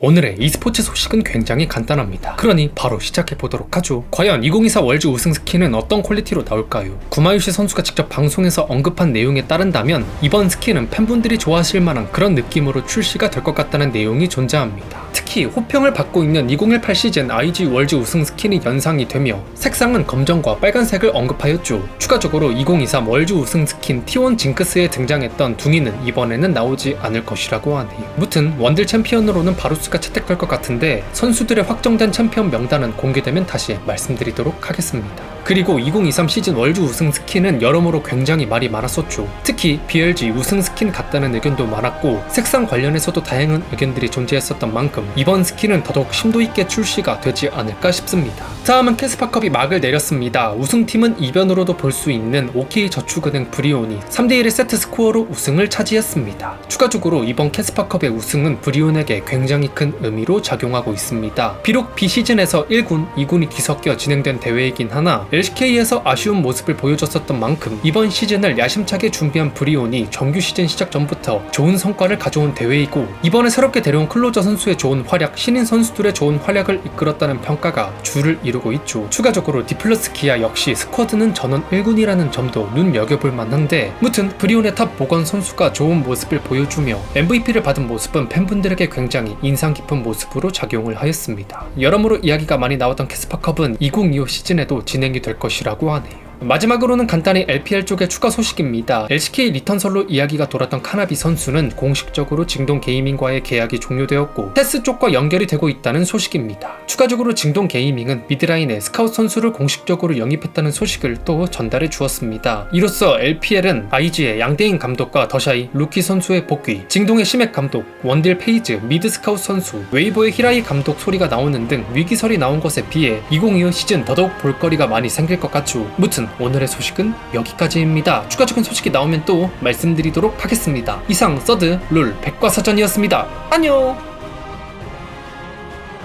오늘의 e스포츠 소식은 굉장히 간단합니다. 그러니 바로 시작해 보도록 하죠. 과연 2024 월즈 우승 스킨은 어떤 퀄리티로 나올까요? 구마유시 선수가 직접 방송에서 언급한 내용에 따른다면 이번 스킨은 팬분들이 좋아하실 만한 그런 느낌으로 출시가 될 것 같다는 내용이 존재합니다. 특히 호평을 받고 있는 2018 시즌 IG 월즈 우승 스킨이 연상이 되며 색상은 검정과 빨간색을 언급하였죠. 추가적으로 2023 월즈 우승 스킨 T1 징크스에 등장했던 둥이는 이번에는 나오지 않을 것이라고 하네요. 무튼 원딜 챔피언으로는 바루스가 채택될 것 같은데 선수들의 확정된 챔피언 명단은 공개되면 다시 말씀드리도록 하겠습니다. 그리고 2023 시즌 월즈 우승 스킨은 여러모로 굉장히 말이 많았었죠. 특히 BLG 우승 스킨 같다는 의견도 많았고 색상 관련해서도 다양한 의견들이 존재했었던 만큼 이번 스킨은 더더욱 심도 있게 출시가 되지 않을까 싶습니다. 다음은 캐스파컵이 막을 내렸습니다. 우승팀은 이변으로도 볼 수 있는 OK 저축은행 브리온이 3대1의 세트 스코어로 우승을 차지했습니다. 추가적으로 이번 캐스파컵의 우승은 브리온에게 굉장히 큰 의미로 작용하고 있습니다. 비록 비시즌에서 1군, 2군이 뒤섞여 진행된 대회이긴 하나 LCK에서 아쉬운 모습을 보여줬었던 만큼 이번 시즌을 야심차게 준비한 브리온이 정규 시즌 시작 전부터 좋은 성과를 가져온 대회이고 이번에 새롭게 데려온 클로저 선수의 좋은 활약, 신인 선수들의 좋은 활약을 이끌었다는 평가가 주를 이루고 있죠. 추가적으로 디플러스 기아 역시 스쿼드는 전원 1군이라는 점도 눈여겨볼 만한데 무튼 브리온의 탑 보건 선수가 좋은 모습을 보여주며 MVP를 받은 모습은 팬분들에게 굉장히 인상 깊은 모습으로 작용을 하였습니다. 여러모로 이야기가 많이 나왔던 캐스파컵은 2025 시즌에도 진행이 될 것이라고 하네요. 마지막으로는 간단히 LPL 쪽의 추가 소식입니다. LCK 리턴설로 이야기가 돌았던 카나비 선수는 공식적으로 징동 게이밍과의 계약이 종료되었고 테스 쪽과 연결이 되고 있다는 소식입니다. 추가적으로 징동 게이밍은 미드라인에 스카우트 선수를 공식적으로 영입했다는 소식을 또 전달해 주었습니다. 이로써 LPL은 IG의 양대인 감독과 더샤이 루키 선수의 복귀, 징동의 심액 감독, 원딜 페이즈, 미드 스카우트 선수, 웨이보의 히라이 감독 소리가 나오는 등 위기설이 나온 것에 비해 2025 시즌 더더욱 볼거리가 많이 생길 것 같죠. 무튼 오늘의 소식은 여기까지입니다. 추가적인 소식이 나오면 또 말씀드리도록 하겠습니다. 이상 서드 룰 백과사전이었습니다. 안녕!